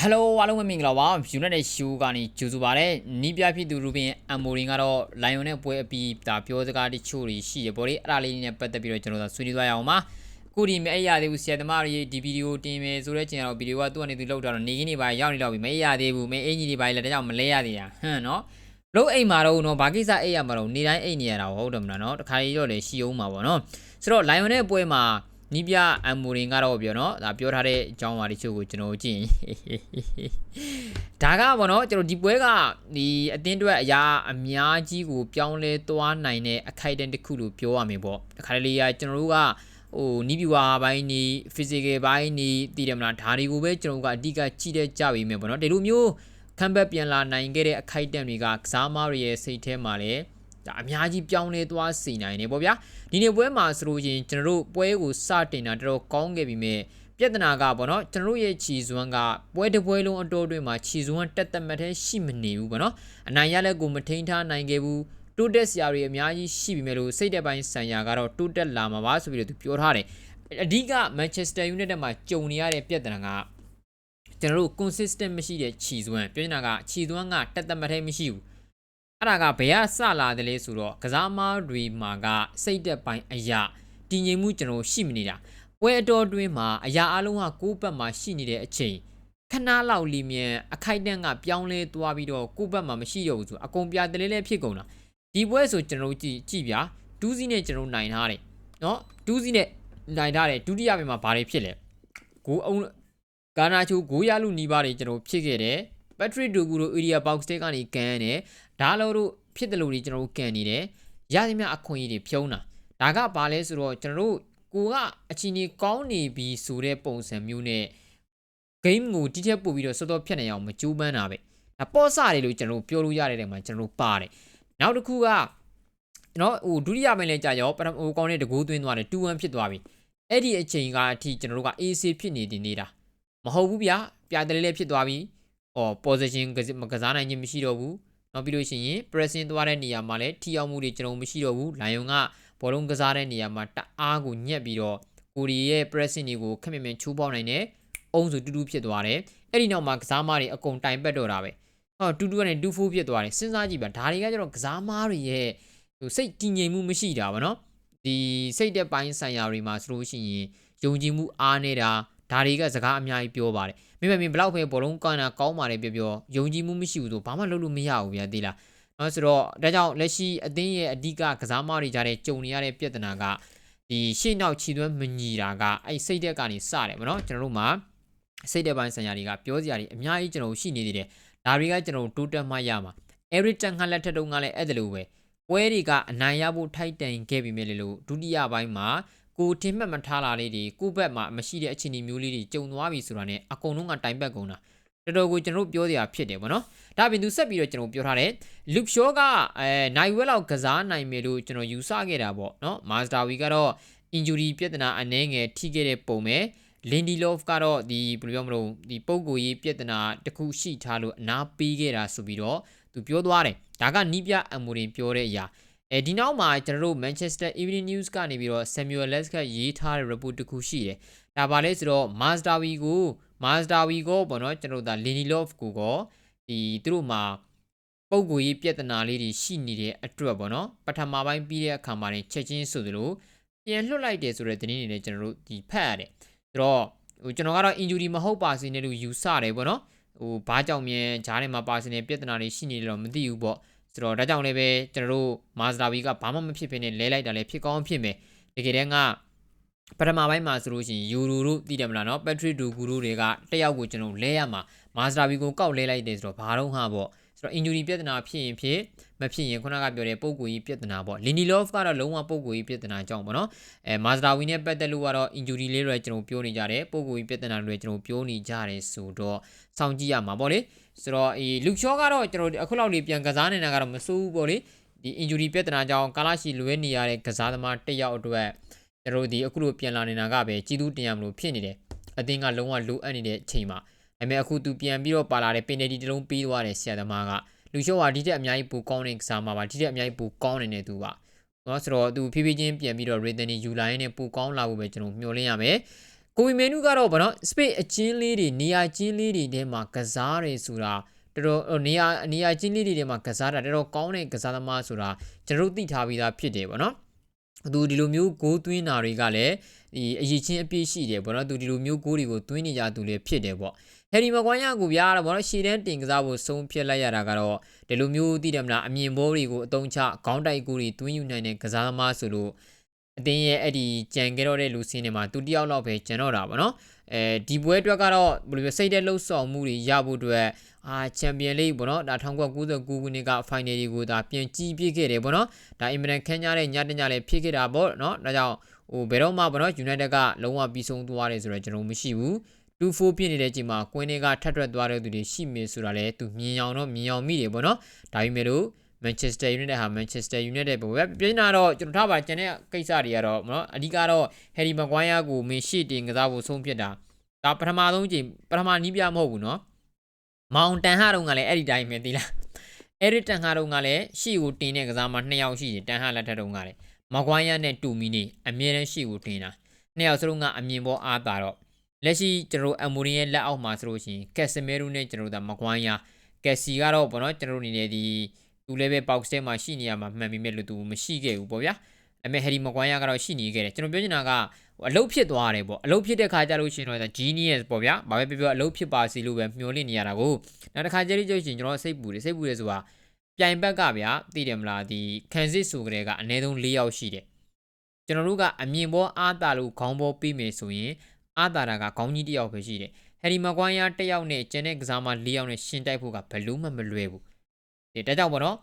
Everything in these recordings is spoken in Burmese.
ဟယ်လိုအားလုံးပဲမင်္ဂလာပါ United Show ကနေကြိုဆိုပါရစေနီးပြဖြစ်သူရူဘင်အမ်မိုရင်ကတော့လိုင်ယွန်နဲ့ပွဲအပြီးဒါပြောစကားတချို့တွေရှိရပေါ့လေအဲ့ဒါလေးနဲ့ပတ်သက်ပြီးတော့ကျွန်တော်တို့ဆွေးနွေးသွားရအောင်ပါခုဒီမအဲ့ရသေးဘူးဆရာသမားတွေဒီဗီဒီယိုတင်မယ်ဆိုတော့ကျင်တော့ဗီဒီယိုကသူ့အနေနဲ့သူလောက်တာတော့နေရင်းနေပါရောက်နေတော့ပြီမအဲ့ရသေးဘူးမင်းအင်ကြီးတွေပါလေတကြောင်မလဲရသေးတာဟမ်နော်လို့အိမ်မှာတော့နော်ဘာကိစ္စအိမ်ရမှာတော့နေတိုင်းအိမ်နေရတာဟုတ်တယ်မလားနော်တခါကြီးတော့လေရှိအောင်မှာပေါ့နော်ဆိုတော့လိုင်ယွန်နဲ့ပွဲမှာ နီးပြအမ်မိုရင်ကတော့ပြောနော်ဒါပြောထားတဲ့အကြောင်းအရာတချို့ကိုကျွန်တော်ကြည့်ရင်ဒါကပေါ့နော်ကျွန်တော်ဒီပွဲကဒီအတင်းအတွက်အရာအများကြီးကိုပြောင်းလဲသွားနိုင်တဲ့အခိုက်အတန့်တစ်ခုလို့ပြောရမယ်ပေါ့တခါတလေကကျွန်တော်တို့ကဟိုနီးပြူဟာဘိုင်းနေ physical ဘိုင်းနေတည်တယ်မလားဒါတွေကိုပဲကျွန်တော်တို့ကအဓိကကြည့်တဲ့ကြပြီမယ်ပေါ့နော်ဒီလိုမျိုးခံဘက်ပြန်လာနိုင်ခဲ့တဲ့အခိုက်အတန့်တွေကကစားမားတွေရဲ့စိတ်ထဲမှာလည်း ဒါအများကြီးပြောင်းလဲသွားစေနိုင်တယ်ပေါ့ဗျာဒီနေ့ပွဲမှာဆိုလို့ချင်းကျွန်တော်တို့ပွဲကိုစတင်တာတော်တော်ကောင်းခဲ့ပြီမဲ့ပြဿနာကပေါ့နော်ကျွန်တော်တို့ရဲ့ခြီစွမ်းကပွဲတစ်ပွဲလုံးအတော်အတွင်းမှာခြီစွမ်းတက်တက်မတ်တဲ့ရှိမနေဘူးပေါ့နော်အနိုင်ရလက်ကိုမထိန်ထားနိုင်ခဲ့ဘူးတိုးတက်စရာတွေအများကြီးရှိပြီမဲ့လို့စိတ်တက်ပိုင်းဆိုင်ရာကတော့တိုးတက်လာမှာပါဆိုပြီးတော့သူပြောထားတယ်အဓိက Manchester United မှာကြုံနေရတဲ့ပြဿနာကကျွန်တော်တို့ consistent မရှိတဲ့ခြီစွမ်းပြောနေတာကခြီစွမ်းကတက်တက်မတ်တဲ့မရှိဘူး အဲ့ဒါကဘယ်ကစလာတယ်လဲဆိုတော့ကစားမားတွေမှာကစိတ်သက်ပိုင်းအရာတည်ငြိမ်မှုကျွန်တော်ရှိမနေတာပွဲအတော်တွင်းမှာအရာအလုံးကကိုယ့်ဘက်မှာရှိနေတဲ့အချိန်ခဏလောက်လီမြန်အခိုက်တန့်ကပြောင်းလဲသွားပြီးတော့ကိုယ့်ဘက်မှာမရှိတော့ဘူးဆိုအကုန်ပြတလဲလဲဖြစ်ကုန်တာဒီပွဲဆိုကျွန်တော်ကြည့်ကြည့်ဗျာဒူးစီနဲ့ကျွန်တော်နိုင်ထားတယ်နော်ဒူးစီနဲ့နိုင်ထားတယ်ဒုတိယပိုင်းမှာဘာတွေဖြစ်လဲဂိုးအောင်ဂါနာချိုဂိုးရလူနီးပါးတွေကျွန်တော်ဖြစ်ခဲ့တယ်ပက်ထရစ်ဒူဂူတို့ area box တဲကနေကန်ရတယ် ဒါလို့တို့ဖြစ်တယ်လို့ဒီကျွန်တော်တို့ကန်နေတယ်ရသည်များအခွင့်အရေးတွေဖြုံးတာဒါကဘာလဲဆိုတော့ကျွန်တော်တို့ကိုကအချီနေကောင်းနေပြီဆိုတဲ့ပုံစံမျိုးနဲ့ game ကိုတိကျပို့ပြီးတော့စောစောဖြတ်နေအောင်မကြိုးပမ်းတာပဲဒါပေါ့စတယ်လို့ကျွန်တော်တို့ပြောလို့ရတဲ့နေရာမှာကျွန်တော်တို့ပါတယ်နောက်တစ်ခုကနော်ဟိုဒုတိယပိုင်းလဲကြာရောပထမဟိုကောင်းတဲ့တကူသွင်းသွားတယ်2-1ဖြစ်သွားပြီအဲ့ဒီအချိန်ကအထိကျွန်တော်တို့က AC ဖြစ်နေတင်နေတာမဟုတ်ဘူးဗျာပြတယ်လေးလေးဖြစ်သွားပြီဟော position မကစားနိုင်ခြင်းမရှိတော့ဘူး နောက်ပြီးလို့ရှိရင် pressing သွားတဲ့နေရာမှာလည်းထိရောက်မှုတွေကျွန်တော်မရှိတော့ဘူးလိုင်ယွန်ကဘောလုံးကစားတဲ့နေရာမှာတအားကိုညက်ပြီးတော့ကိုရီရဲ့ pressing တွေကိုခက်မြင်မြင်ချိုးပေါက်နိုင်တယ်အုံးဆိုတူတူဖြစ်သွားတယ်အဲ့ဒီနောက်မှာကစားမားတွေအကုန်တိုင်ပတ်တော့တာပဲဟောတူတူကနေတူဖိုးဖြစ်သွားတယ်စဉ်းစားကြည့်ပါဒါတွေကကျတော့ကစားမားတွေရဲ့ဟိုစိတ်တည်ငြိမ်မှုမရှိတာဗောနော်ဒီစိတ်တဲ့ပိုင်းဆိုင်ရာတွေမှာဆိုလို့ရှိရင်ယုံကြည်မှုအားနေတာဒါတွေကစကားအများကြီးပြောပါတယ် မိမမင်းဘလောက်ပဲဘောလုံးကန်တာကောင်းပါတယ်ပြောပြောယုံကြည်မှုမရှိဘူးဆိုဘာမှလုပ်လို့မရဘူးဗျာသိလားနော်ဆိုတော့ဒါကြောင့်လက်ရှိအသင်းရဲ့အဓိကကစားမတွေကြားတဲ့ကြုံနေရတဲ့ပြဿနာကဒီရှေ့နောက်ခြေသွမ်းမညီတာကအဲ့စိတ်သက်ကနေစတယ်ဗောနော်ကျွန်တော်တို့မှာစိတ်သက်ပိုင်းဆိုင်ရာတွေကပြောစရာတွေအများကြီးကျွန်တော်ရှိနေသေးတယ်ဒါတွေကကျွန်တော်တိုးတက်မှရမှာ every တန်ခါလက်ထက်တုန်းကလည်းအဲ့ဒါလိုပဲပွဲတွေကအနိုင်ရဖို့ထိုက်တန်ခဲ့ပြီမဲ့လေလို့ဒုတိယပိုင်းမှာ ကိုထင်မှတ်မထားလာလေးတွေကိုဘက်မှာမရှိတဲ့အခြေအနေမျိုးလေးတွေကြုံသွားပြီဆိုတာနဲ့အကုန်လုံးကတိုင်ပတ်ကုန်တာတော်တော်ကိုကျွန်တော်တို့ပြောစရာဖြစ်တယ်ဗောနော်ဒါပြင်သူဆက်ပြီးတော့ကျွန်တော်ပြောထားတယ်လူရှောကအဲနိုင်ဝဲလောက်ကစားနိုင်မယ်လို့ကျွန်တော်ယူဆခဲ့တာပေါ့နော်မာစတာဝီကတော့ injury ပြဿနာအနည်းငယ်ထိခဲ့တဲ့ပုံပဲလင်ဒီလော့ဖ်ကတော့ဒီဘယ်လိုပြောမလို့ဒီပုံကိုရေးပြဿနာတစ်ခုရှိထားလို့အနာပေးခဲ့တာဆိုပြီးတော့သူပြောသွားတယ်ဒါကနီးပြအမိုရင်ပြောတဲ့အရာ အဲဒီနောက်မှာကျွန်တော်တို့ Manchester Evening News ကနေပြီးတော့ Samuel Leska ရေးထားတဲ့ report တစ်ခုရှိတယ်။ဒါပါလဲဆိုတော့ Mazdawi ကို Mazdawi ကိုပေါ့နော်ကျွန်တော်တို့ဒါ Lindelof ကိုကောဒီသူတို့မှာပုံကိုရေးပြဿနာလေးတွေရှိနေတဲ့အတွက်ပေါ့နော်ပထမပိုင်းပြီးတဲ့အခါမှာချက်ချင်းဆိုသလိုပြန်လွှတ်လိုက်တယ်ဆိုတဲ့သတင်းတွေလည်းကျွန်တော်တို့ဒီဖတ်ရတယ်။ဆိုတော့ဟိုကျွန်တော်ကတော့ injury မဟုတ်ပါစေနဲ့လို့ယူဆတယ်ပေါ့နော်။ဟိုဘာကြောင့်မြန်ဂျားထဲမှာပါစင်တဲ့ပြဿနာတွေရှိနေတယ်တော့မသိဘူးပေါ့။ ဆိုတော့ဒါကြောင့်လည်းပဲကျွန်တော်တို့မာဇဒါဘီကဘာမှမဖြစ်ဘဲနဲ့လဲလိုက်တာလည်းဖြစ်ကောင်းဖြစ်မယ်တကယ်တမ်းကပထမပိုင်းမှာဆိုလို့ရှိရင်ယူရိုတို့သိတယ်မလားနော်ပက်ထရစ်ဒူဂူတို့တွေကတယောက်ကိုကျွန်တော်လဲရမှာမာဇဒါဘီကိုကောက်လဲလိုက်တယ်ဆိုတော့ဘာတော့ဟာပေါ့ ဆိုတော့ injury ပြဿနာဖြစ်ရင်ဖြစ်မဖြစ်ရင်ခုနကပြောတဲ့ပုံကိုကြီးပြဿနာပေါ့ Lindelof ကတော့လုံးဝပုံကိုကြီးပြဿနာကြောင့်ပေါ့နော်အဲ Mazda Win နဲ့ပတ်သက်လို့ကတော့ injury လေးတွေကျွန်တော်ပြောနေကြတယ်ပုံကိုကြီးပြဿနာတွေကျွန်တော်ပြောနေကြတယ်ဆိုတော့စောင့်ကြည့်ရမှာပေါ့လေဆိုတော့အေး Luke Shaw ကတော့ကျွန်တော်အခုလောက်လေးပြန်ကစားနေတာကတော့မစိုးဘူးပေါ့လေဒီ injury ပြဿနာကြောင့်ကာလာရှိလွဲနေရတဲ့ကစားသမားတစ်ယောက်အတွက်ကျွန်တော်ဒီအခုလိုပြန်လာနေတာကပဲကြီးသူတင်ရမလို့ဖြစ်နေတယ်အသင်းကလုံးဝလိုအပ်နေတဲ့အချိန်မှာ ဒါပေမဲ့အခုသူပြန်ပြီးတော့ပါလာတဲ့ penalty တစ်လုံးပေးသွားတယ်ဆရာသမားကလူရှော့ကဒီတက်အများကြီးပူကောင်းတဲ့ကစားမှာပါဒီတက်အများကြီးပူကောင်းနေတဲ့သူပါနော်ဆိုတော့သူဖြည်းဖြည်းချင်းပြန်ပြီးတော့ Rhythm ယူလာရင်းနဲ့ပူကောင်းလာဖို့ပဲကျွန်တော်မျှော်လင့်ရမယ်ကိုဝီမန်နူကတော့ဗောနော်စပိတ်အချင်းလေးတွေနေရာချင်းလေးတွေထဲမှာကစားတယ်ဆိုတာတော်တော်ဟိုနေရာနေရာချင်းလေးတွေထဲမှာကစားတာတော်တော်ကောင်းတဲ့ကစားသမားဆိုတာကျွန်တော်တို့သိထားပြီးသားဖြစ်တယ်ဗောနော်သူဒီလိုမျိုးဂိုးသွင်းတာတွေကလည်းဒီအရေးချင်းအပြည့်ရှိတယ်ဗောနော်သူဒီလိုမျိုးဂိုးတွေကိုသွင်းနေကြသူလည်းဖြစ်တယ်ဗော ဟယ်ရီမကွမ်ယာကိုပြားတော့ဗောနော်ရှီတန်းတင်ကစားဖို့ဆုံးဖြတ်လိုက်ရတာကတော့ဒီလိုမျိုးသိတယ်မလားအမြင်ဘောတွေကိုအတုံးချခေါင်းတိုက်ကိုတွေသွင်းယူနိုင်တဲ့ကစားသမားဆိုလို့အတင်းရဲ့အဲ့ဒီကြံခဲ့တော့တဲ့လူစင်းတွေမှာသူတယောက်တော့ပဲကြံတော့တာဗောနော်အဲဒီပွဲအတွက်ကတော့ဘယ်လိုပြောစိတ်တဲ့လှုပ်ဆောင်မှုတွေရဖို့အတွက်အာချန်ပီယံလိဗောနော်ဒါ1999ခုနှစ်ကဖိုင်နယ်တွေကိုဒါပြန်ကြည့်ပြခဲ့တယ်ဗောနော်ဒါအင်မတန်ခန်းကြတဲ့ညတညလည်းဖြစ်ခဲ့တာဗောနော်ဒါကြောင့်ဟိုဘယ်တော့မှဗောနော် United ကလုံးဝပြီးဆုံးသွားတယ်ဆိုတော့ကျွန်တော်မရှိဘူး 2-4ပြည့်နေတဲ့ချိန်မှာကွင်းတွေကထပ်ထွက်သွားတဲ့သူတွေရှိမေဆိုတာလည်းသူမြင်အောင်တော့မြင်အောင်မိတယ်ဗောနော်ဒါပေမဲ့လို့ Manchester United ဟာ Manchester United ပဲပြင်တာတော့ကျွန်တော်ထားပါကျန်တဲ့ကိစ္စတွေကတော့เนาะအဓိကတော့ Harry Maguire ကိုမင်းရှေ့တင်ကစားဖို့ဆုံးဖြတ်တာဒါပထမဆုံးချိန်ပထမနီးပြမဟုတ်ဘူးเนาะမောင်တန်ဟာတုန်းကလည်းအဲ့ဒီတိုင်းပဲသိလားအဲ့ဒီတန်ဟာတုန်းကလည်းရှေ့ကိုတင်တဲ့ကစားမှာ2ယောက်ရှိတယ်တန်ဟာလက်ထက်တုန်းကလည်း Maguire နဲ့တူမီနေအမြဲတမ်းရှေ့ကိုတင်တာ2ယောက်စလုံးကအမြင်ပေါ်အားတာတော့ လက်ရှိကျွန်တော်အမိုရီရဲ့လက်အောက်မှာဆိုလို့ရှိရင်ကက်စမဲရိုနဲ့ကျွန်တော်တို့မကွိုင်းယာကက်စီကတော့ဘောနော်ကျွန်တော်တို့အနေနဲ့ဒီသူလည်းပဲ box set မှာရှိနေရမှာမှန်ပြီမဲ့လို့သူမရှိခဲ့ဘူးပေါ့ဗျာဒါပေမဲ့ဟယ်ရီမကွိုင်းယာကတော့ရှိနေခဲ့တယ်ကျွန်တော်ပြောချင်တာကအလုတ်ဖြစ်သွားတယ်ပေါ့အလုတ်ဖြစ်တဲ့ခါကျလို့ရှိရင်တော့ genius ပေါ့ဗျာဘာပဲပြောပြောအလုတ်ဖြစ်ပါစီလို့ပဲမျှော်လင့်နေရတာကိုနောက်တစ်ခါကျလို့ရှိရင်ကျွန်တော်စိတ်ပူတယ်စိတ်ပူတယ်ဆိုတာပြိုင်ဘက်ကဗျာသိတယ်မလားဒီခံစစ်ဆိုကြတဲ့ကအနည်းဆုံး၄ယောက်ရှိတယ်ကျွန်တော်တို့ကအမြင်ပေါ်အားတာလို့ခေါင်းပေါ်ပြီးမယ်ဆိုရင် အားတာတာကခေါင်းကြီးတစ်ယောက်ပဲရှိတယ်ဟယ်ရီမကွိုင်းယာတစ်ယောက်နဲ့ကျန်တဲ့ကစားမ၄ယောက်နဲ့ရှင်းတိုက်ဖို့ကဘယ်လို့မှမလွယ်ဘူးဒီဒါကြောင့်ပေါ့နော်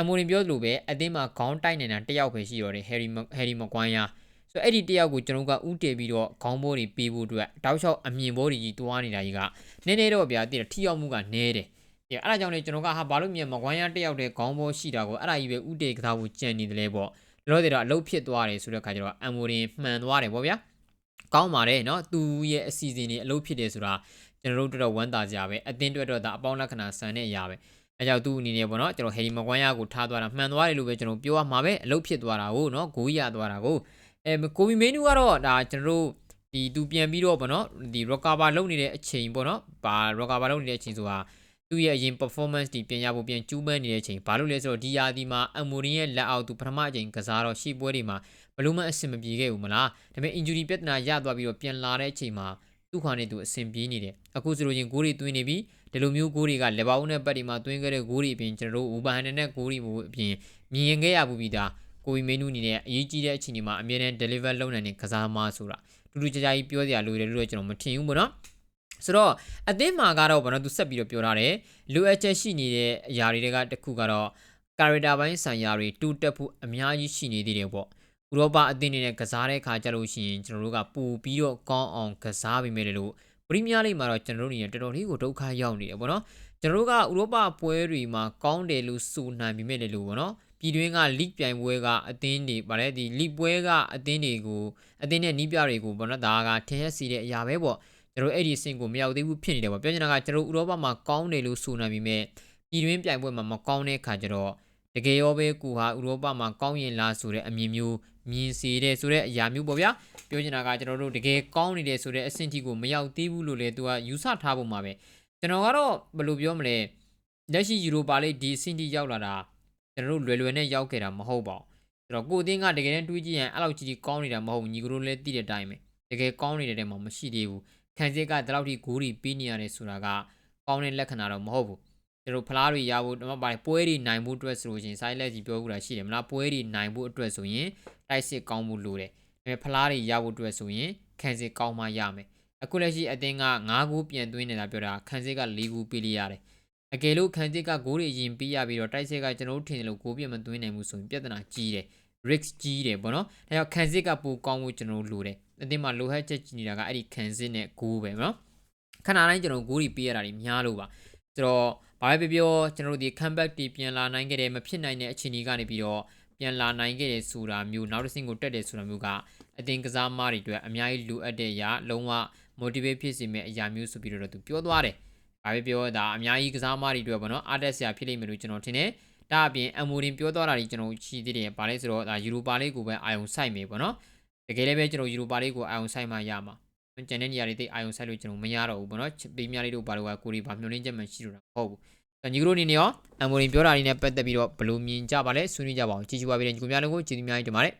အမိုရင်ပြောလို့ပဲအသင်းမှာခေါင်းတိုက်နေတာတစ်ယောက်ပဲရှိတော့တယ်ဟယ်ရီဟယ်ရီမကွိုင်းယာဆိုတော့အဲ့ဒီတစ်ယောက်ကိုကျွန်တော်ကဥတည်ပြီးတော့ခေါင်းဘိုးတွေပေးဖို့အတွက်တောက်လျှောက်အမြင်ဘိုးတွေကြီးတွားနေတာကြီးကနည်းနည်းတော့ဗျာတည်ထီရောက်မှုကနည်းတယ်ဒီအဲ့ဒါကြောင့်လေကျွန်တော်ကဟာဘာလို့မြန်မကွိုင်းယာတစ်ယောက်တည်းခေါင်းဘိုးရှိတာကိုအဲ့ဒါကြီးပဲဥတည်ကစားဖို့ကြံနေတယ်လေပေါ့လောလောဆယ်တော့အလုပ်ဖြစ်သွားတယ်ဆိုတဲ့ခါကျတော့အမိုရင်မှန်သွားတယ်ပေါ့ဗျာ ကောင်းပါတယ်เนาะသူရဲ့အစီအစဉ်တွေအလုပ်ဖြစ်တယ်ဆိုတာကျွန်တော်တို့တော်တော်ဝမ်းသာကြပဲအတင်းတွက်တော့ဒါအပေါင်းလက္ခဏာဆန်တဲ့အရာပဲအဲကြောင့်သူ့အနေနဲ့ပေါ့နော်ကျွန်တော်ဟယ်ရီမကွမ်ယာကိုထားသွားတာမှန်သွားတယ်လို့ပဲကျွန်တော်ပြောရမှာပဲအလုပ်ဖြစ်သွားတာကိုเนาะဂိုးရသွားတာကိုအဲကိုမီမင်းနူကတော့ဒါကျွန်တော်တို့ဒီသူပြန်ပြီးတော့ပေါ့နော်ဒီ recover လုပ်နေတဲ့အချိန်ပေါ့နော်ဘာ recover လုပ်နေတဲ့အချိန်ဆိုတာ သူ့ရဲ့အရင် performance ဒီပြန်ရဖို့ပြန်ကျူးမန်းနေတဲ့အချိန်ဘာလို့လဲဆိုတော့ဒီယာဒီမှာအမိုရင်ရဲ့လက်အောက်သူပထမအချိန်ကစားတော့ရှေ့ပွဲတွေမှာဘလို့မှအဆင်မပြေခဲ့ဘူးမလားဒါပေမဲ့ injury ပြဿနာရသွားပြီးတော့ပြန်လာတဲ့အချိန်မှာသူ့ခွာနေသူအဆင်ပြေးနေတယ်အခုဆိုလို့ချင်းဂိုးတွေသွင်းနေပြီဒီလိုမျိုးဂိုးတွေကလေဘာဦးနဲ့ပတ်ဒီမှာသွင်းခဲ့တဲ့ဂိုးတွေအပြင်ကျွန်တော်တို့ဥပဟန်နဲ့ဂိုးတွေမျိုးအပြင်မြင်ရင်ခဲ့ရဘူးပြီးသားကိုဝီမင်းနူးအနေနဲ့အရေးကြီးတဲ့အချိန်ဒီမှာအမြဲတမ်း deliver လုပ်နိုင်တဲ့ကစားသမားဆိုတာတူတူကြကြကြီးပြောစရာလိုတယ်လို့ကျွန်တော်မထင်ဘူးပေါ့နော် ဆိုတော့အသင်းမှာကတော့ဘာလို့သူဆက်ပြီးတော့ပြောထားတယ်လိုအပ်ချက်ရှိနေတဲ့အရာတွေကတခုကတော့ character ပိုင်းဆိုင်ရာတွေတူတက်ဖို့အများကြီးရှိနေသေးတယ်ပေါ့ဥရောပအသင်းတွေနဲ့ကစားတဲ့ခါကြလို့ရှိရင်ကျွန်တော်တို့ကပို့ပြီးတော့ကောင်းအောင်ကစားပြီးမယ်လို့ပရီးမီးယားလိဂ်မှာတော့ကျွန်တော်တို့နေတော်တော်လေးကိုဒုက္ခရောက်နေတယ်ပေါ့နော်ကျွန်တော်တို့ကဥရောပပွဲတွေမှာကောင်းတယ်လို့ဆိုနိုင်ပြီးမယ်လို့ပေါ့နော်ပြည်တွင်းက league ပြိုင်ပွဲကအသင်းတွေဗါလဲဒီ league ပွဲကအသင်းတွေကိုအသင်းနဲ့နီးပြတွေကိုပေါ့နော်ဒါကထင်ရစီတဲ့အရာပဲပေါ့ ကျွန်တော်အဲ့ဒီအဆင့်ကိုမရောက်သေးဘူးဖြစ်နေတယ်ပေါ့ပြောချင်တာကကျွန်တော်ဥရောပမှာကောင်းတယ်လို့ဆိုနိုင်ပြီးမြဲပြည်တွင်းပြိုင်ပွဲမှာမကောင်းတဲ့ခါကျတော့တကယ်ရောပဲကိုဟာဥရောပမှာကောင်းရင်လားဆိုတဲ့အမြင်မျိုးမြင်စေတဲ့ဆိုတဲ့အရာမျိုးပေါ့ဗျာပြောချင်တာကကျွန်တော်တို့တကယ်ကောင်းနေတယ်ဆိုတဲ့အဆင့်ထိကိုမရောက်သေးဘူးလို့လေသူကယူဆထားပုံမှာပဲကျွန်တော်ကတော့ဘယ်လိုပြောမလဲလက်ရှိယူရိုပါလိဒီအဆင့်ထိရောက်လာတာကျွန်တော်တို့လွယ်လွယ်နဲ့ရောက်ခဲ့တာမဟုတ်ပါဘူးဆိုတော့ကိုအတင်းကတကယ်တမ်းတွေးကြည့်ရင်အဲ့လောက်ကြီးကြီးကောင်းနေတာမဟုတ်ဘူးညီကတို့လည်းသိတဲ့အတိုင်းပဲတကယ်ကောင်းနေတဲ့တဲမှာမရှိသေးဘူး ခံစစ်ကဒီလောက်ထိဂိုးတွေပြီးနေရတယ်ဆိုတာကကောင်းတဲ့လက္ခဏာတော့မဟုတ်ဘူးကျွန်တော်ဖလားတွေရဖို့တော့ပါတယ်ပွဲတွေနိုင်ဖို့အတွက်ဆိုလို့ရှိရင် side လက်ကြီးပြောဘူးတာရှိတယ်မလားပွဲတွေနိုင်ဖို့အတွက်ဆိုရင်တိုက်စစ်ကောင်းဖို့လိုတယ်ဒါပေမဲ့ဖလားတွေရဖို့အတွက်ဆိုရင်ခံစစ်ကောင်းမှရမယ်အခုလက်ရှိအတင်းက9ဂိုးပြန်သွင်းနေတာပြောတာခံစစ်က4ဂိုးပေးလိုက်ရတယ်အကယ်လို့ခံစစ်ကဂိုးတွေရင်ပေးရပြီးတော့တိုက်စစ်ကကျွန်တော်တို့ထင်တယ်လို့ဂိုးပြမသွင်းနိုင်ဘူးဆိုရင်ပြဿနာကြီးတယ် risk ကြီးတယ်ပေါ့နော်ဒါကြောင့်ခံစစ်ကပိုကောင်းဖို့ကျွန်တော်တို့လိုတယ်အတင်းမှာလိုဟက်ချက်ကြီးနေတာကအဲ့ဒီခံစစ်နဲ့ဂိုးပဲနော်ခဏတိုင်းကျွန်တော်ဂိုးတွေပေးရတာတွေများလို့ပါဆိုတော့ဘာပဲပြောကျွန်တော်တို့ဒီ comeback တီပြန်လာနိုင်ခဲ့တယ်မဖြစ်နိုင်တဲ့အခြေအနေကနေပြီးတော့ပြန်လာနိုင်ခဲ့တယ်ဆိုတာမျိုးနောက်တစ်ဆင့်ကိုတက်တယ်ဆိုတာမျိုးကအတင်ကစားမတွေအတွက်အများကြီးလိုအပ်တဲ့အရာလုံးဝ motivate ဖြစ်စေမယ့်အရာမျိုးဆိုပြီးတော့သူပြောသွားတယ်။ဘာပဲပြောဒါအများကြီးကစားမတွေအတွက်ပေါ့နော်အားတက်စရာဖြစ်လိမ့်မယ်လို့ကျွန်တော်ထင်တယ်။ ဒါအပြင်အမိုရင်ပြောသွားတာတွေကျွန်တော်ရှိသေးတယ်။ဘာလဲဆိုတော့ဒါယူရိုပါလေးကိုပဲအာယုံဆိုင်မယ်ပေါ့နော်။တကယ်လည်းပဲကျွန်တော်ယူရိုပါလေးကိုအာယုံဆိုင်မှရမှာကျန်တဲ့နေရာတွေတိတ်အာယုံဆိုင်လို့ကျွန်တော်မရတော့ဘူးပေါ့နော်ပေးမြလေးတို့ဘာလို့ကကိုရီဘာမျောလင်းချက်မှရှိလို့တာမဟုတ်ဘူးညီကတို့အနေနဲ့ရောအမိုရင်ပြောတာလေးနဲ့ပတ်သက်ပြီးတော့ဘယ်လိုမြင်ကြပါလဲဆွေးနွေးကြပါအောင်ကြည့်ချူပါပြီးတဲ့ညီကိုများလုံးကိုကျေးဇူးများကြီးတင်ပါတယ်